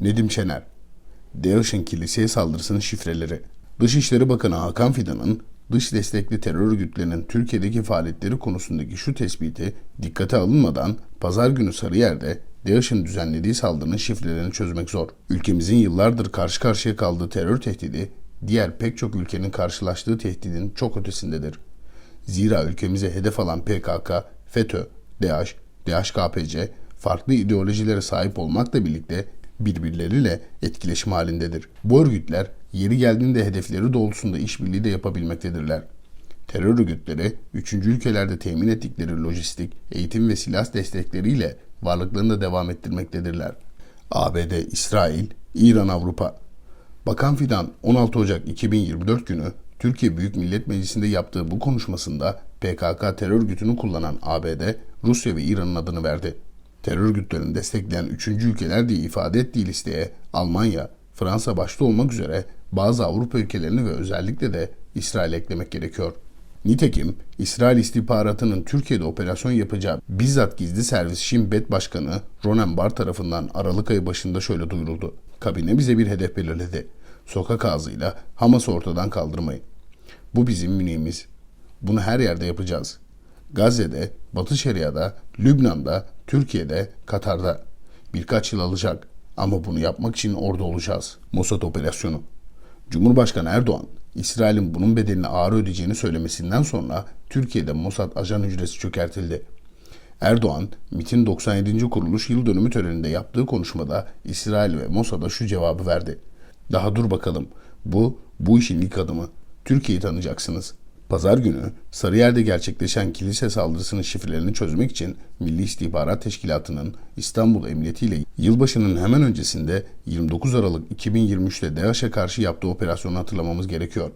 Nedim Şener DAEŞ'in kiliseye saldırısının şifreleri Dışişleri Bakanı Hakan Fidan'ın dış destekli terör örgütlerinin Türkiye'deki faaliyetleri konusundaki şu tespiti dikkate alınmadan pazar günü Sarıyer'de DAEŞ'in düzenlediği saldırının şifrelerini çözmek zor. Ülkemizin yıllardır karşı karşıya kaldığı terör tehdidi diğer pek çok ülkenin karşılaştığı tehdidin çok ötesindedir. Zira ülkemize hedef alan PKK, FETÖ, DAEŞ, DHKPC farklı ideolojilere sahip olmakla birlikte birbirleriyle etkileşim halindedir. Bu örgütler yeri geldiğinde hedefleri doğrultusunda işbirliği de yapabilmektedirler. Terör örgütleri, üçüncü ülkelerde temin ettikleri lojistik, eğitim ve silah destekleriyle varlıklarını da devam ettirmektedirler. ABD, İsrail, İran, Avrupa. Bakan Fidan 16 Ocak 2024 günü Türkiye Büyük Millet Meclisi'nde yaptığı bu konuşmasında PKK terör örgütünü kullanan ABD, Rusya ve İran'ın adını verdi. Terör örgütlerini destekleyen üçüncü ülkeler diye ifade ettiği listeye Almanya, Fransa başta olmak üzere bazı Avrupa ülkelerini ve özellikle de İsrail eklemek gerekiyor. Nitekim İsrail istihbaratının Türkiye'de operasyon yapacağı bizzat gizli servis Shin Bet Başkanı Ronen Bar tarafından Aralık ayı başında şöyle duyuruldu. Kabine bize bir hedef belirledi. Sokak ağzıyla Hamas'ı ortadan kaldırmayı. Bu bizim münihimiz. Bunu her yerde yapacağız. Gazze'de, Batı Şeria'da, Lübnan'da, Türkiye'de, Katar'da. Birkaç yıl alacak ama bunu yapmak için orada olacağız. Mossad operasyonu. Cumhurbaşkanı Erdoğan, İsrail'in bunun bedelini ağır ödeyeceğini söylemesinden sonra Türkiye'de Mossad ajan hücresi çökertildi. Erdoğan, MIT'in 97. kuruluş yıl dönümü töreninde yaptığı konuşmada İsrail ve Mossad'a şu cevabı verdi. Daha dur bakalım. Bu, bu işin ilk adımı. Türkiye'yi tanıyacaksınız. Pazar günü Sarıyer'de gerçekleşen kilise saldırısının şifrelerini çözmek için Milli İstihbarat Teşkilatı'nın İstanbul Emniyeti ile yılbaşının hemen öncesinde 29 Aralık 2023'te DAEŞ'e karşı yaptığı operasyonu hatırlamamız gerekiyor.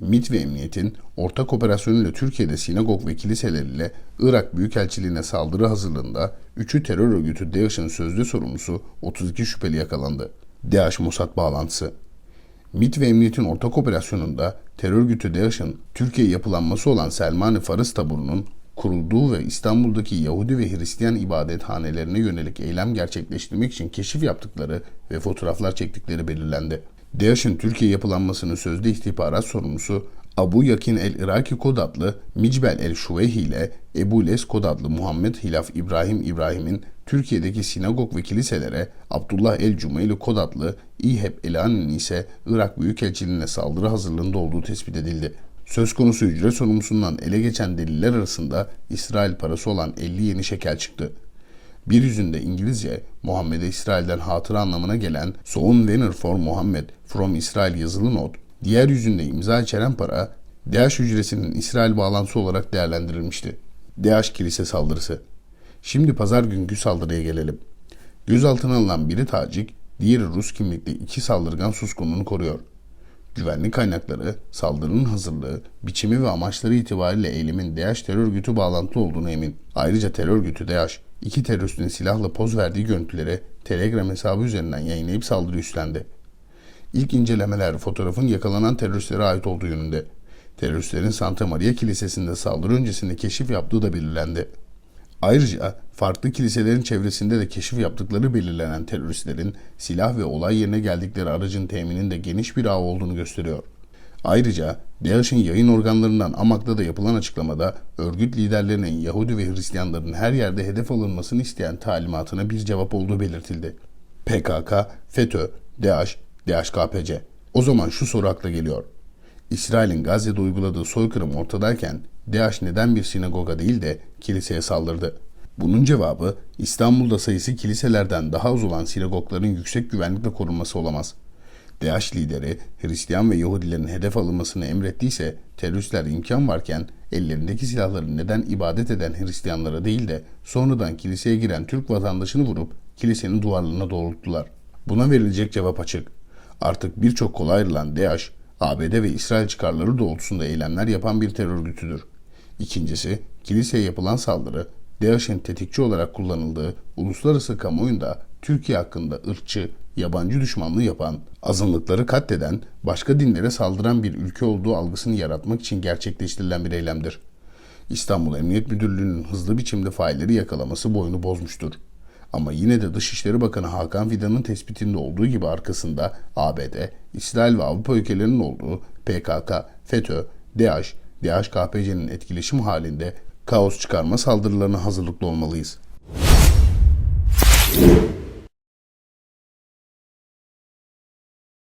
MİT ve Emniyet'in ortak operasyonuyla Türkiye'de sinagog ve kiliseleriyle Irak Büyükelçiliğine saldırı hazırlığında 3'ü terör örgütü DAEŞ'in sözde sorumlusu 32 şüpheli yakalandı. DAEŞ-Mossad bağlantısı MİT ve Emniyet'in ortak operasyonunda terör örgütü DAEŞ'in Türkiye yapılanması olan Selmani Farız taburunun kurulduğu ve İstanbul'daki Yahudi ve Hristiyan ibadethanelerine yönelik eylem gerçekleştirmek için keşif yaptıkları ve fotoğraflar çektikleri belirlendi. DAEŞ'in Türkiye yapılanmasının sözde istihbarat sorumlusu Abu Yakin el-Iraki kod adlı Micbel el-Şuveyhi ile Ebu Les kod adlı Muhammed Hilaf İbrahim İbrahim'in Türkiye'deki sinagog ve kiliselere Abdullah el-Cumeyli kod adlı İheb el-Anin ise Irak Büyükelçiliğine saldırı hazırlığında olduğu tespit edildi. Söz konusu hücre sorumlusundan ele geçen deliller arasında İsrail parası olan 50 yeni şekel çıktı. Bir yüzünde İngilizce Muhammed'e İsrail'den hatıra anlamına gelen Soğun Venner for Muhammed from Israel yazılı not, diğer yüzünde imza içeren para DH hücresinin İsrail bağlantısı olarak değerlendirilmişti. DH kilise saldırısı. Şimdi pazar günkü saldırıya gelelim. Gözaltına alınan biri Tacik, diğeri Rus kimlikli iki saldırgan suskunluğunu koruyor. Güvenlik kaynakları, saldırının hazırlığı, biçimi ve amaçları itibariyle eylemin DH terör örgütü bağlantılı olduğunu emin. Ayrıca terör örgütü DH, iki teröristin silahla poz verdiği görüntüleri Telegram hesabı üzerinden yayınlayıp saldırı üstlendi. İlk incelemeler fotoğrafın yakalanan teröristlere ait olduğu yönünde. Teröristlerin Santa Maria Kilisesi'nde saldırı öncesinde keşif yaptığı da belirlendi. Ayrıca farklı kiliselerin çevresinde de keşif yaptıkları belirlenen teröristlerin silah ve olay yerine geldikleri aracın temininde geniş bir ağ olduğunu gösteriyor. Ayrıca DAEŞ'in yayın organlarından Amak'ta da yapılan açıklamada örgüt liderlerinin Yahudi ve Hristiyanların her yerde hedef alınmasını isteyen talimatına bir cevap olduğu belirtildi. PKK, FETÖ, DAEŞ, DHKPC. O zaman şu soru akla geliyor. İsrail'in Gazze'de uyguladığı soykırım ortadayken DAEŞ neden bir sinagoga değil de kiliseye saldırdı? Bunun cevabı İstanbul'da sayısı kiliselerden daha az olan sinagogların yüksek güvenlikle korunması olamaz. DAEŞ lideri Hristiyan ve Yahudilerin hedef alınmasını emrettiyse teröristler imkan varken ellerindeki silahları neden ibadet eden Hristiyanlara değil de sonradan kiliseye giren Türk vatandaşını vurup kilisenin duvarlarına doğrulttular. Buna verilecek cevap açık. Artık birçok kolay ayrılan DAEŞ, ABD ve İsrail çıkarları doğrultusunda eylemler yapan bir terör örgütüdür. İkincisi, kiliseye yapılan saldırı, DAEŞ'in tetikçi olarak kullanıldığı uluslararası kamuoyunda Türkiye hakkında ırkçı, yabancı düşmanlığı yapan, azınlıkları katleden, başka dinlere saldıran bir ülke olduğu algısını yaratmak için gerçekleştirilen bir eylemdir. İstanbul Emniyet Müdürlüğü'nün hızlı biçimde failleri yakalaması boyunu bozmuştur. Ama yine de Dışişleri Bakanı Hakan Fidan'ın tespitinde olduğu gibi arkasında ABD, İsrail ve Avrupa ülkelerinin olduğu PKK, FETÖ, DAEŞ, DHKPC'nin etkileşim halinde kaos çıkarma saldırılarına hazırlıklı olmalıyız.